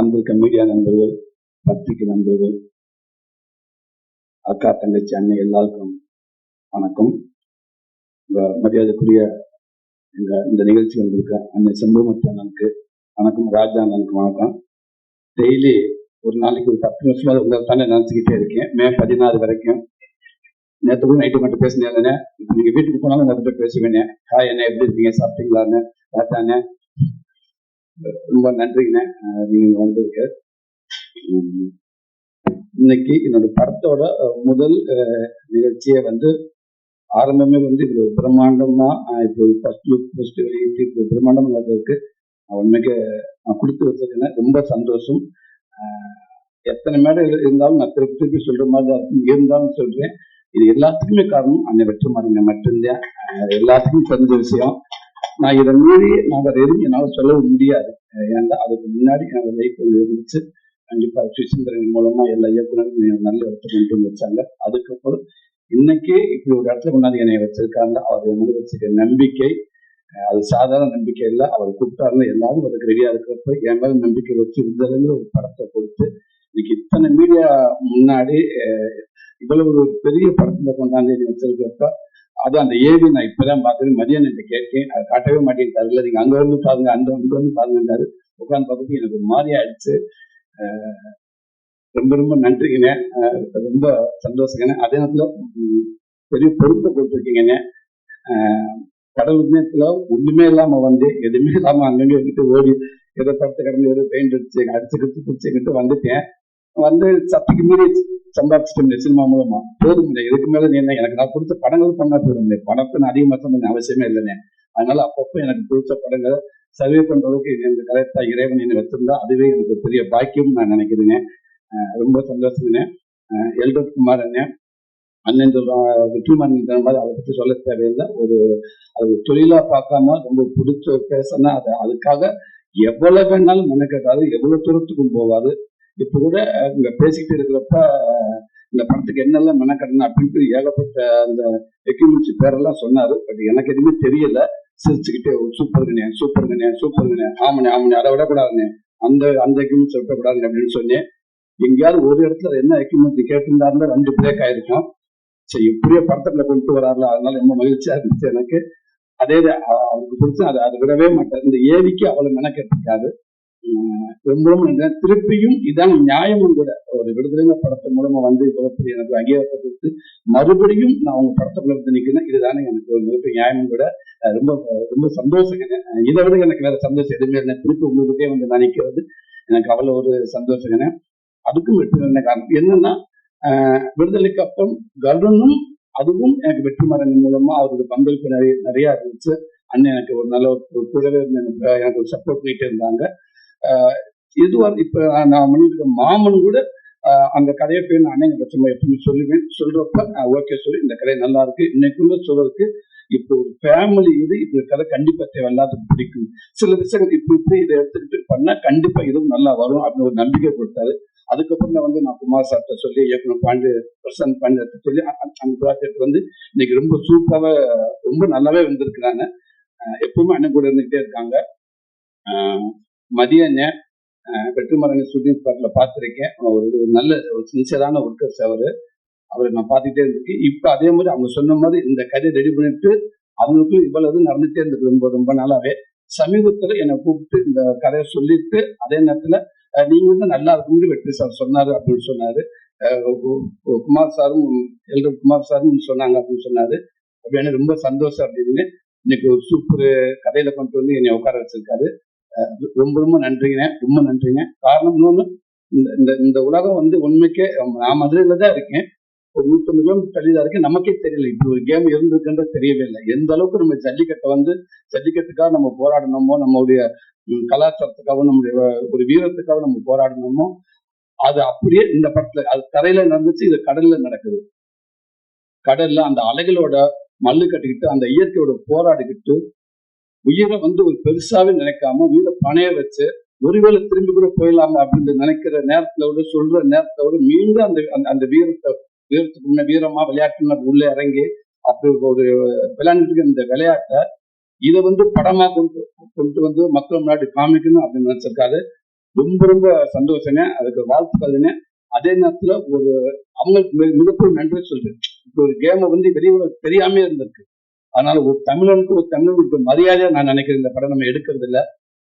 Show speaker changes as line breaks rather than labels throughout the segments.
வந்திருக்க மீடியா நண்பர்கள் பத்திரிகை நண்பர்கள் அக்கா தங்கச்சி அண்ணன் எல்லாருக்கும் வணக்கம். உங்க மரியாதைக்குரிய எங்க இந்த நிகழ்ச்சி வந்திருக்க அண்ணன் செம்புமத்தி அண்ணனுக்கு வணக்கம் ராஜா அண்ணனுக்கு வணக்கம். டெய்லி ஒரு நாளைக்கு ஒரு பத்து நிமிஷமா உங்களை தானே நினச்சிக்கிட்டே இருக்கேன். மே பதினாறு வரைக்கும். நேற்று கூட நைட்டு மட்டும் பேசினேன் இப்போ நீங்க வீட்டுக்கு போனாலும் உங்கள்கிட்ட பேசுவேன் ஹாய் என்ன எப்படி இருக்கீங்க? சாப்பிட்டீங்களான்னு அண்ணன் ரொம்ப நன்றிங்கண்ணே. நீங்க வந்திருக்க உம் இன்னைக்கு என்னோட படத்தோட முதல் அஹ், நிகழ்ச்சியை வந்து ஆரம்பமே வந்து இது ஒரு பிரம்மாண்டமா இப்போ ஃபர்ஸ்ட் லுக் ஃபர்ஸ்ட் வெளியிட்டு இப்போ பிரம்மாண்டம் நடந்ததுக்கு நான் உண்மைக்கு நான் கொடுத்து வச்சிருக்கேன் ரொம்ப சந்தோஷம். எத்தனை மேடை இருந்தாலும் நான் திருப்பி திருப்பி சொல்ற மாதிரி தான் இருக்கும். இருந்தாலும் சொல்றேன். இது எல்லாத்துக்குமே காரணம் அன்னை வெற்றிமாறங்க மட்டும்தான். எல்லாத்துக்கும் தெரிஞ்ச விஷயம். நான் இதை மீறி நான் வேற எதுவும் என்னால் சொல்ல முடியாது. ஏன்னா அதுக்கு முன்னாடி என்னோட லைஃப் இருந்துச்சு. கண்டிப்பா சுசீந்திரன் மூலமா எல்லா இயக்குனரும் நல்ல இடத்துல கொண்டு வந்து வச்சாங்க. அதுக்கப்புறம் இன்னைக்கு இப்படி ஒரு இடத்துல கொண்டாந்து என்னை வச்சிருக்காங்க. அவர் எனக்கு வச்சிருக்க நம்பிக்கை அஹ் அது சாதாரண நம்பிக்கை இல்லை. அவர் கூப்பிட்டாருன்னு எல்லாரும் அதுக்கு ரெடியா இருக்கிறப்ப என் மேல நம்பிக்கை வச்சு இருந்ததுங்கிற ஒரு படத்தை கொடுத்து இன்னைக்கு இத்தனை மீடியா முன்னாடி இவ்வளவு ஒரு பெரிய படத்துல கொண்டாந்து என்னை வச்சிருக்கிறப்ப அது அந்த ஏவி நான் இப்பதான் பார்த்தது. மதியம் என்று கேட்டேன் அதை காட்டவே மாட்டேன். நீங்க அங்க வந்து பாருங்க அந்த அங்க வந்து பாருங்கன்றாரு. உட்காந்து பார்த்துட்டு எனக்கு ஒரு மாதிரி ஆயிடுச்சு. ரொம்ப ரொம்ப நன்றிங்கண்ணே. ரொம்ப சந்தோஷங்கண்ணே. அதே நேரத்துல உம், பெரிய பொறுப்பை கொடுத்துருக்கீங்கண்ணே. கடவுள் நேரத்துல ஒண்ணுமே இல்லாம வந்து எதுவுமே இல்லாம அங்கங்க விட்டு ஓடி எதை படுத்து கடந்து எதோ பெயிண்ட் அடிச்சு அடிச்சுக்கிட்டு பிடிச்சிக்கிட்டு வந்துட்டேன். வந்து சத்துக்கு மீறி சம்பாதிச்சிட்டேன் சினிமா மூலமா. போதும் இல்லை இதுக்கு மேல நீ என்ன எனக்கு நான் கொடுத்த படங்கள் பண்ணா போதும் இல்லை. பணத்தை அதிகமாக பண்ண அவசியமே இல்லைண்ணே அதனால அப்பப்போ எனக்கு பிடிச்ச படங்கள் சர்வே பண்றதுக்கு இந்த கலைத்தா இறைவன் என்ன வச்சிருந்தா அதுவே எனக்கு பெரிய பாக்கியம் நான் நினைக்கிறேங்க ரொம்ப சந்தோஷங்கண்ணே எல்டர் குமார் அண்ணன் அண்ணன் சொல்றான் வெற்றிமாறன் மாதிரி அதை பத்தி சொல்ல தேவையில்லை. ஒரு அது ஒரு தொழிலா பார்க்காம ரொம்ப பிடிச்ச பேசுனா பேசனா அது அதுக்காக எவ்வளவு வேணாலும் மெனக்கட்டாரு எவ்வளவு தூரத்துக்கும் போவாரு இப்ப கூட இங்க பேசிக்கிட்டு இருக்கிறப்ப இந்த படத்துக்கு என்னெல்லாம் மெனக்கட்டணும் அப்படின்ட்டு ஏகப்பட்ட அந்த எக்யூப்மெண்ட்ஸ் பேரெல்லாம் சொன்னாரு. பட் எனக்கு எதுவுமே தெரியல. சிரிச்சுக்கிட்டே சூப்பர் கண்ணே சூப்பர் கண்ணே சூப்பர் கண்ணே ஆமனே ஆமனே அதை விடக்கூடாதுண்ணே. அந்த அந்த எக்யூப்மெண்ட்ஸ் விடக்கூடாது அப்படின்னு சொன்னேன். எங்கேயாவது ஒரு இடத்துல என்ன எக்யூப்மெண்ட் கேட்டிருந்தாருந்தா ரெண்டு பிரேக் ஆயிருக்கும். சரி எப்படியோ படத்துல கொண்டு வராருல அதனால ரொம்ப மகிழ்ச்சியா இருந்துச்சு எனக்கு. அதே அவருக்கு பிடிச்ச அதை அதை விடவே மாட்டார் இந்த ஏவிக்கு அவ்வளவு மெனக்கெட்டிருக்காரு. ரொம்பவும் ரொம்ப திருப்பியும் இதான் நியாயமும் கூட. ஒரு விடுதலைங்க படத்தின் மூலமா வந்து இவ்வளவு எனக்கு அங்கீகாரத்தை கொடுத்து மறுபடியும் நான் உங்க படத்துக்குள்ள வந்து நிக்கிறேன். இதுதானே எனக்கு ஒரு மிகப்பெரிய நியாயமும் கூட. ரொம்ப ரொம்ப சந்தோஷங்க. இதை விட எனக்கு வேற சந்தோஷம் எதுவுமே இல்லை. திருப்பி உங்ககிட்டே வந்து நான் நிக்கிறது எனக்கு அவ்வளவு ஒரு சந்தோஷங்க. அதுக்கும் வெற்றி என்ன காரணம் என்னன்னா விடுதலைக்கு அப்புறம் கருணும் அதுவும் எனக்கு வெற்றிமாறன் மூலமா அவரோட பங்களிப்பு நிறைய நிறைய இருந்துச்சு. அண்ணன் எனக்கு ஒரு நல்ல ஒரு கூடவே எனக்கு ஒரு சப்போர்ட் பண்ணிட்டு இருந்தாங்க. இதுவா இப்ப நான் பண்ணிட்டு இருக்க மாமன் கூட ஆஹ் அந்த கதையை போய் நானே அண்ணன் சும்மா எப்பவுமே சொல்லுவேன். சொல்றப்ப ஓகே சொல்லி இந்த கதை நல்லா இருக்கு. இன்னைக்குள்ள சொல்றதுக்கு இப்போ ஒரு ஃபேமிலி இது இப்படி கதை கண்டிப்பா தேவையில்லாதது பிடிக்கும். சில விஷயங்கள் இப்படி இப்படி இதை எடுத்துக்கிட்டு பண்ணா கண்டிப்பா இதுவும் நல்லா வரும் அப்படின்னு ஒரு நம்பிக்கை கொடுத்தாரு. அதுக்கப்புறம் தான் வந்து நான் குமார் சார்ட்ட சொல்லி இயக்குனர் பாண்டு பிரசன் பாண்டு சொல்லி அந்த ப்ராஜெக்ட் வந்து இன்னைக்கு ரொம்ப சூப்பராக ரொம்ப நல்லாவே வந்திருக்கிறாங்க. எப்பவுமே அண்ணன் கூட இருந்துகிட்டே இருக்காங்க. மதிய அண்ணன் அஹ் வெற்றிமாறன் ஷூட்டிங் ஸ்பாட்ல பார்த்துருக்கேன். ஒரு ஒரு நல்ல ஒரு சின்சியரான ஒர்க்கர்ஸ் அவர். அவரை நான் பார்த்துக்கிட்டே இருந்திருக்கேன். இப்போ அதே மாதிரி அவங்க சொன்ன மாதிரி இந்த கதையை ரெடி பண்ணிட்டு அவங்களுக்கும் இவ்வளவு நடந்துட்டே இருந்தது ரொம்ப ரொம்ப நாளாவே. சமீபத்துல என்னை கூப்பிட்டு இந்த கதையை சொல்லிட்டு அதே நேரத்துல நீங்க வந்து நல்லா இருக்கும்னு வெற்றி சார் சொன்னாரு அப்படின்னு சொன்னாரு. குமார் சாரும் எல்டர் குமார் சாரும் சொன்னாங்க அப்படின்னு சொன்னாரு. அப்படின்னு ரொம்ப சந்தோஷம் அப்படின்னு இன்னைக்கு ஒரு சூப்பர் கதையில கொண்டு வந்து என்னை உட்கார வச்சிருக்காரு. ரொம்ப ரொம்ப நன்றிங்க. ரொம்ப நன்றிங்க. காரணம் இன்னொன்னு இந்த இந்த இந்த உலகம் வந்து உண்மைக்கே நான் மதுரையில தான் இருக்கேன். ஒரு நூத்தம்பது கிலோமீட்டர் தள்ளி தான் இருக்கேன். நமக்கே தெரியல. இப்படி ஒரு கேம் இருந்திருக்குன்றது தெரியவே இல்லை. எந்த அளவுக்கு நம்ம ஜல்லிக்கட்டை வந்து ஜல்லிக்கட்டுக்காக நம்ம போராடணுமோ நம்மளுடைய கலாச்சாரத்துக்காகவும் நம்முடைய ஒரு வீரத்துக்காக நம்ம போராடணுமோ அது அப்படியே இந்த படத்துல அது தரையில நடந்துச்சு இது கடல்ல நடக்குது. கடல்ல அந்த அலைகளோட மல்லு கட்டிக்கிட்டு அந்த இயற்கையோட போராடிக்கிட்டு உயிரை வந்து ஒரு பெருசாவே நினைக்காம உயிரை பணைய வச்சு ஒருவேளை திரும்பி கூட போயிடலாமே அப்படின்னு நினைக்கிற நேரத்துல விட சொல்ற நேரத்தை விட மீண்டும் அந்த அந்த- அந்த வீரத்தை வீரத்துக்கு முன்ன வீரமா விளையாட்டுன்னு உள்ள இறங்கி அப்படி ஒரு விளையாண்டுட்டு இந்த விளையாட்டை இதை வந்து படமா கொண்டு கொண்டு வந்து மக்கள் முன்னாடி காமிக்கணும் அப்படின்னு நினைச்சிருக்காரு. ரொம்ப ரொம்ப சந்தோஷங்க. அதுக்கு வாழ்த்துக்கள்னு அதே நேரத்துல ஒரு அவங்களுக்கு மிகப்பெரிய நன்றி சொல்றேன். இப்போ ஒரு கேமை வந்து வெளியே தெரியாமே இருந்திருக்கு. அதனால ஒரு தமிழனுக்கு ஒரு தமிழனுக்கு மரியாதை நான் நினைக்கிறேன். இந்த படம் நம்ம எடுக்கிறது இல்ல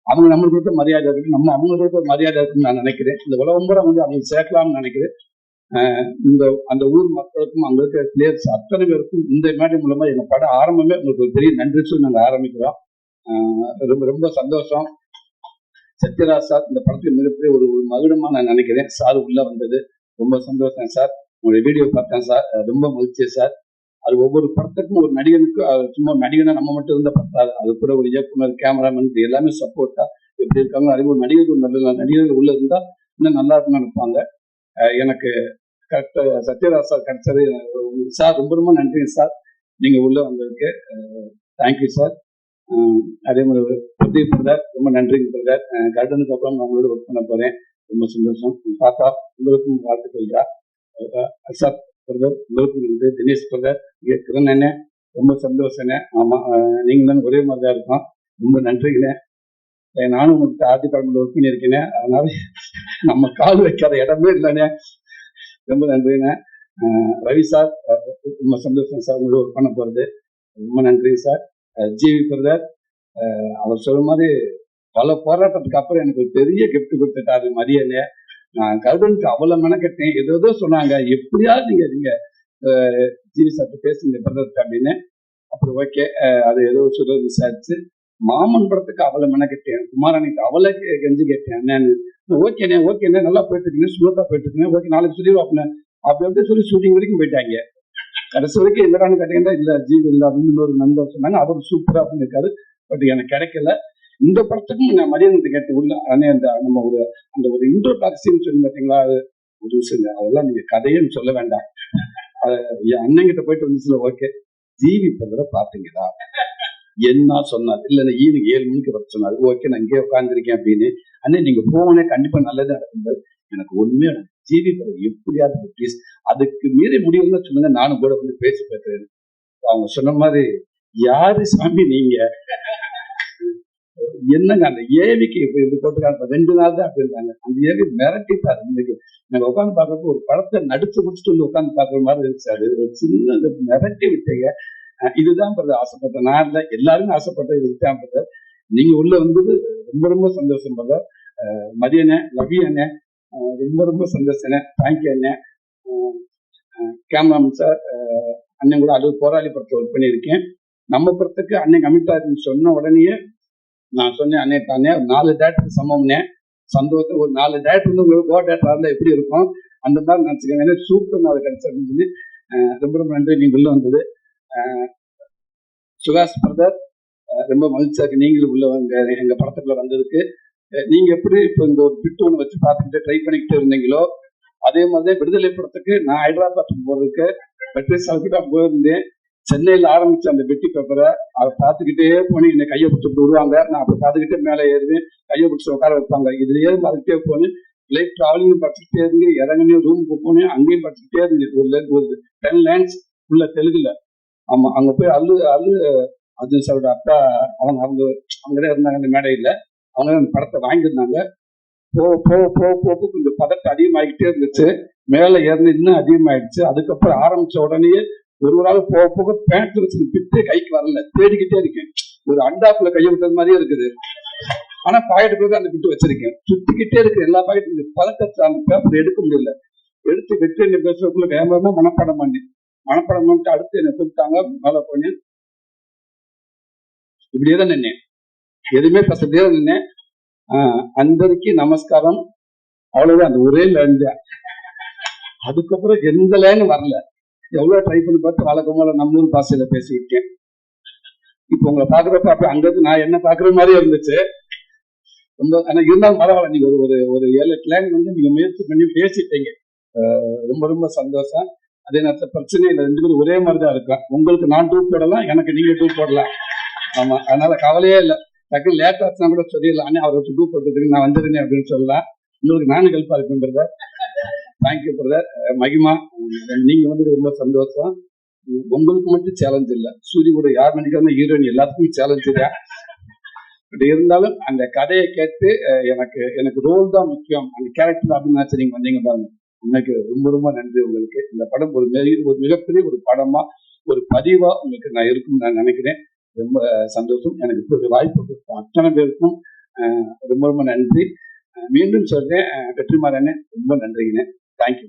அவங்க நம்மளுக்கு கொடுத்த மரியாதை இருக்கு. நம்ம அவங்களுக்கு கொடுத்த மரியாதை இருக்குன்னு நான் நினைக்கிறேன். இந்த உலகம் பூரா வந்து அவங்க சேர்க்கலாம்னு நினைக்கிறேன். ஆஹ் இந்த அந்த ஊர் மக்களுக்கும் அங்க இருக்கிற பிளேயர்ஸ் அத்தனை பேருக்கும் இந்த மேடை மூலமா எங்க படம் ஆரம்பமே உங்களுக்கு ஒரு பெரிய நன்றி சொல்லி நாங்க ஆரம்பிக்கிறோம். ஆஹ் ரொம்ப ரொம்ப சந்தோஷம். சத்யராஜ் சார் இந்த படத்துக்கு மிகப்பெரிய ஒரு ஒரு மகுடமா நான் நினைக்கிறேன். சார் உள்ள வந்தது ரொம்ப சந்தோஷம் சார். உங்களுடைய வீடியோ பார்த்தேன் சார். ரொம்ப மகிழ்ச்சி சார். அது ஒவ்வொரு படத்துக்கும் ஒரு நடிகனுக்கு சும்மா நடிகனை நம்ம மட்டும் இருந்தா பத்தாது. அது கூட ஒரு இயக்குனர் கேமராமேன் இது எல்லாமே சப்போர்ட்டா எப்படி இருக்காங்க அதே ஒரு நடிகர்கள் நல்ல நடிகர்கள் உள்ள இருந்தா இன்னும் நல்லா இருக்குன்னு நினைப்பாங்க. எனக்கு கரெக்டாக சத்யராஜ் சார் கிடைச்சது. சார் ரொம்ப ரொம்ப நன்றி சார். நீங்க உள்ள வந்ததுக்கு தேங்க்யூ சார். அதே மாதிரி பிரதீப் பிரதர் ரொம்ப நன்றிங்க பிரதர். கர்டனுக்கு அப்புறம் நான் உங்களோட ஒர்க் பண்ண போறேன். ரொம்ப சந்தோஷம். பாப்பா உங்களுக்கும் வாழ்த்துக்கள்டா. சார் பிரதர் உங்களுக்கும் தினேஷ் பிரதர் இங்கே கிரண் அண்ணே ரொம்ப சந்தோஷங்க ஆமா அஹ் தான் ஒரே மாதிரி தான் இருக்கோம். ரொம்ப நன்றிங்கண்ணே. நானும் உங்களுக்கு ஆதி படம்ல ஒர்க் பண்ணியிருக்கேனே அதனால நம்ம கால் வைக்காத இடமே இல்லைண்ணே. ரொம்ப நன்றிண்ணே. ரவி சார் ரொம்ப சந்தோஷம் சார் உங்களோட ஒர்க் பண்ண போகிறது ரொம்ப நன்றி சார். ஜிவி பிரதர் அவர் சொல்ற மாதிரி பல போராட்டத்துக்கு அப்புறம் எனக்கு ஒரு பெரிய கிஃப்ட் கொடுத்துட்டாரு மதியனே நான் கருடனுக்கு அவ்வளவு மெனக்கட்டேன். ஏதோ சொன்னாங்க. எப்படியாவது நீங்க நீங்க ஜிவி பேசுங்க பிரதர் அப்படின்னு. அப்புறம் ஓகே அது ஏதோ சொல்ல விசாரிச்சு மாமன் படத்துக்கு அவளை மெனக்கட்டேன். குமாரனுக்கு அவளை கெ- கெஞ்சி கேட்டேன். என்னன்னு. ஓகேண்ணே ஓகேண்ணே நல்லா போயிட்டு இருக்கேன் ஸ்மூத்தா போயிட்டு இருக்கேன் ஓகே நாளைக்கு சொல்லிடுவாப்னே அப்படி அப்படி சொல்லி ஷூட்டிங் வரைக்கும் போயிட்டாங்க. கடைசி வரைக்கும் என்னடான்னு கேட்டீங்கன்னா இல்ல ஜீவ் இல்ல. அப்படின்னு ஒரு நண்பர் சொன்னாங்க. அவர் சூப்பரா அப்படின்னு இருக்காரு பட் எனக்கு கிடைக்கல. இந்த படத்துக்கும் நான் மரியாதை கேட்டு உள்ள அண்ணே அந்த நம்ம ஒரு அந்த ஒரு இன்ட்ரோ டாக்ஸின்னு சொல்லி பார்த்தீங்களா? அது ஒரு விஷயங்க அதெல்லாம் நீங்க கதையன்னு சொல்ல வேண்டாம். அது என் அண்ணங்கிட்ட போயிட்டு வந்துச்சுல ஓகே. ஜீவி பதற பாத்தீங்களா? என்ன சொன்னார்? இல்ல ஈவினிங் ஏழு மணிக்கு வர சொன்னாரு. ஓகே நான் இங்கே உட்காந்துருக்கேன் அப்படின்னு. அண்ணே நீங்க போனே கண்டிப்பா நல்லதா நடக்கும் எனக்கு ஒண்ணுமே ஜீவி பதர் எப்படியாவது ப்ளீஸ் அதுக்கு மீறி முடியும்னு சொல்லுங்க. நானும் கூட வந்து பேசி பேசுறேன் அவங்க சொன்ன மாதிரி யாரு சாமி நீங்க? என்னங்க அந்த ஏவிக்கு இப்போ இப்படி போட்டுருக்காங்க ரெண்டு நாள் தான் அப்படி இருந்தாங்க. அந்த ஏவி மிரட்டிட்டாரு இன்னைக்கு நாங்க உட்காந்து பாக்குறப்போ ஒரு படத்தை நடிச்சு முடிச்சுட்டு வந்து உட்காந்து பாக்குற மாதிரி இருந்துச்சு ஒரு சின்ன அந்த மிரட்டி விட்டீங்க. இதுதான் பிரதர் ஆசைப்பட்ட நான் இல்ல எல்லாருமே ஆசைப்பட்டது இதுதான் பிரதர். நீங்க உள்ள வந்தது ரொம்ப ரொம்ப சந்தோஷம் பிரதர். மதியண்ணே லவி அண்ணே ரொம்ப ரொம்ப சந்தோஷம் தேங்க்யூ அண்ணே. கேமராமேன் சார் அண்ணன் கூட அது போராளி படத்தை ஒர்க் பண்ணியிருக்கேன். நம்ம படத்துக்கு அண்ணன் கமிட்டாருன்னு சொன்ன உடனேயே நான் சொன்னேன் அண்ணே தானே நாலு டேரக்டர் சமம்னே. சந்தோஷம் ஒரு நாலு டேரக்டர் வந்து உங்களுக்கு கோ டேரக்டர் இருந்தால் எப்படி இருக்கும்? அந்த மாதிரி நினச்சிக்கோங்க. ஏன்னா சூப்பர் நாள் கிடைச்சிருக்குன்னு சொல்லி ரொம்ப ரொம்ப நன்றி. நீங்கள் உள்ள வந்தது. சுகாஷ் பிரதர் ரொம்ப மகிழ்ச்சியாக இருக்கு. நீங்களும் உள்ள வந்து எங்க படத்துக்குள்ள வந்ததுக்கு. நீங்கள் நீங்க எப்படி இப்போ இந்த ஒரு பிட்டு ஒன்று வச்சு பார்த்துக்கிட்டு ட்ரை பண்ணிக்கிட்டு இருந்தீங்களோ அதே மாதிரி விடுதலை படத்துக்கு நான் ஹைதராபாத் போறதுக்கு வெற்றி சாவுக்கு தான் போயிருந்தேன். சென்னையில ஆரம்பிச்ச அந்த வெட்டி பேப்பரை அதை பார்த்துக்கிட்டே போனேன் என்னை கையை பிடிச்சிட்டு விடுவாங்க. நான் அப்படி பார்த்துக்கிட்டே மேலே ஏறுவேன் கையை பிடிச்சி உட்கார வைப்பாங்க. இதுலயே பார்த்துக்கிட்டே போனேன் ஃபிளைட் டிராவலிங் படிச்சுக்கிட்டே இருந்து இறங்கினே ரூமுக்கு போனேன் அங்கேயும் படிச்சுக்கிட்டே இருந்தேன் ஒரு le- ஒரு டென் லைன்ஸ் உள்ள தெலுங்குல. ஆமா அங்க போய் அல்லு அல்லு அது சாரோட அப்பா அவங்க அவங்க அவங்களே இருந்தாங்க அந்த மேடையில. அவங்க அந்த படத்தை வாங்கியிருந்தாங்க. போ போ போக போக கொஞ்சம் பதட்டம் அதிகமாகிட்டே இருந்துச்சு. மேல ஏறின இன்னும் அதிகமாயிடுச்சு. அதுக்கப்புறம் ஆரம்பிச்ச உடனே ஒரு ஒரு போக போக பேண்ட் வச்சு பிட்டு கைக்கு வரல. தேடிக்கிட்டே இருக்கேன். ஒரு அண்டாப்புல கையை விட்டது மாதிரியே இருக்குது. ஆனா பாக்கெட்டுக்குள்ள அந்த பிட்டு வச்சிருக்கேன். சுத்திக்கிட்டே இருக்கு. எல்லா பாக்கெட்டு பதட்டத்தை அந்த பேப்பர் எடுக்க முடியல. எடுத்து வெற்றி என்ன பேசுறதுக்குள்ள வேகமா மனப்பாடம் பண்ணி. மனப்பாடம் பண்ணிட்டு அடுத்து என்ன கூப்பிட்டாங்க. மேல போனேன். இப்படியே தான் நின்னேன். எதுவுமே பேசுறதே நின்னேன். ஆஹ் அன்பருக்கு நமஸ்காரம். அவ்வளவுதான். அந்த ஒரே லைன் தான். அதுக்கப்புறம் எந்த லைன் வரல. எவ்வளவு ட்ரை பண்ணி பார்த்து வழக்கம் நம்ம ஊர் பாஷையில பேசிக்கிட்டேன் இப்போ உங்களை பாக்குறப்ப அப்ப அங்க இருந்து நான் என்ன பாக்குற மாதிரி இருந்துச்சு. ரொம்ப ஆனா இருந்தாலும் பரவாயில்ல. நீங்க ஒரு ஒரு ஒரு ஏழு எட்டு வந்து நீங்க முயற்சி பண்ணி பேசிட்டீங்க. ரொம்ப ரொம்ப சந்தோஷம். அதே நேரத்தில் பிரச்சனை இல்லை. ரெண்டு பேரும் ஒரே மாதிரி தான் இருக்கும் உங்களுக்கு நான் டூ போடலாம் எனக்கு நீங்க டூ போடலாம். ஆமா அதனால கவலையே இல்லை. டக்குனு லேட் ஆச்சுன்னா கூட சொல்லிடலாம் அண்ணே அவருக்கு டூ போட்டுருக்கு நான் வந்துருந்தேன் அப்படின்னு சொல்லலாம். உங்களுக்கு நானும் ஹெல்ப்பா இருக்கும் தேங்க்யூ பிரதர் uh, மகிமா. உம், நீங்க வந்து ரொம்ப சந்தோஷம். உங்களுக்கு மட்டும் சேலஞ்ச் இல்ல. சூரிய கூட யார் நினைக்கிறாங்க ஹீரோயின் எல்லாத்துக்கும் சேலஞ்ச் தான் பட் இருந்தாலும் அந்த கதையை கேட்டு எனக்கு எனக்கு ரோல் தான் முக்கியம். அந்த கேரக்டர் அப்படின்னு நினைச்சு நீங்க வந்தீங்க பாருங்க. உண்மைக்கு ரொம்ப ரொம்ப நன்றி உங்களுக்கு. இந்த படம் ஒரு மிக- ஒரு மிகப்பெரிய ஒரு படமா ஒரு பதிவா உங்களுக்கு நான் இருக்கும்னு நான் நினைக்கிறேன். ரொம்ப சந்தோஷம். எனக்கு இப்போ ஒரு வாய்ப்பு கொடுத்த அத்தனை பேருக்கும் ரொம்ப ரொம்ப நன்றி. மீண்டும் சொல்றேன். வெற்றிமாறனே ரொம்ப நன்றிங்கண்ணே. தேங்க்யூ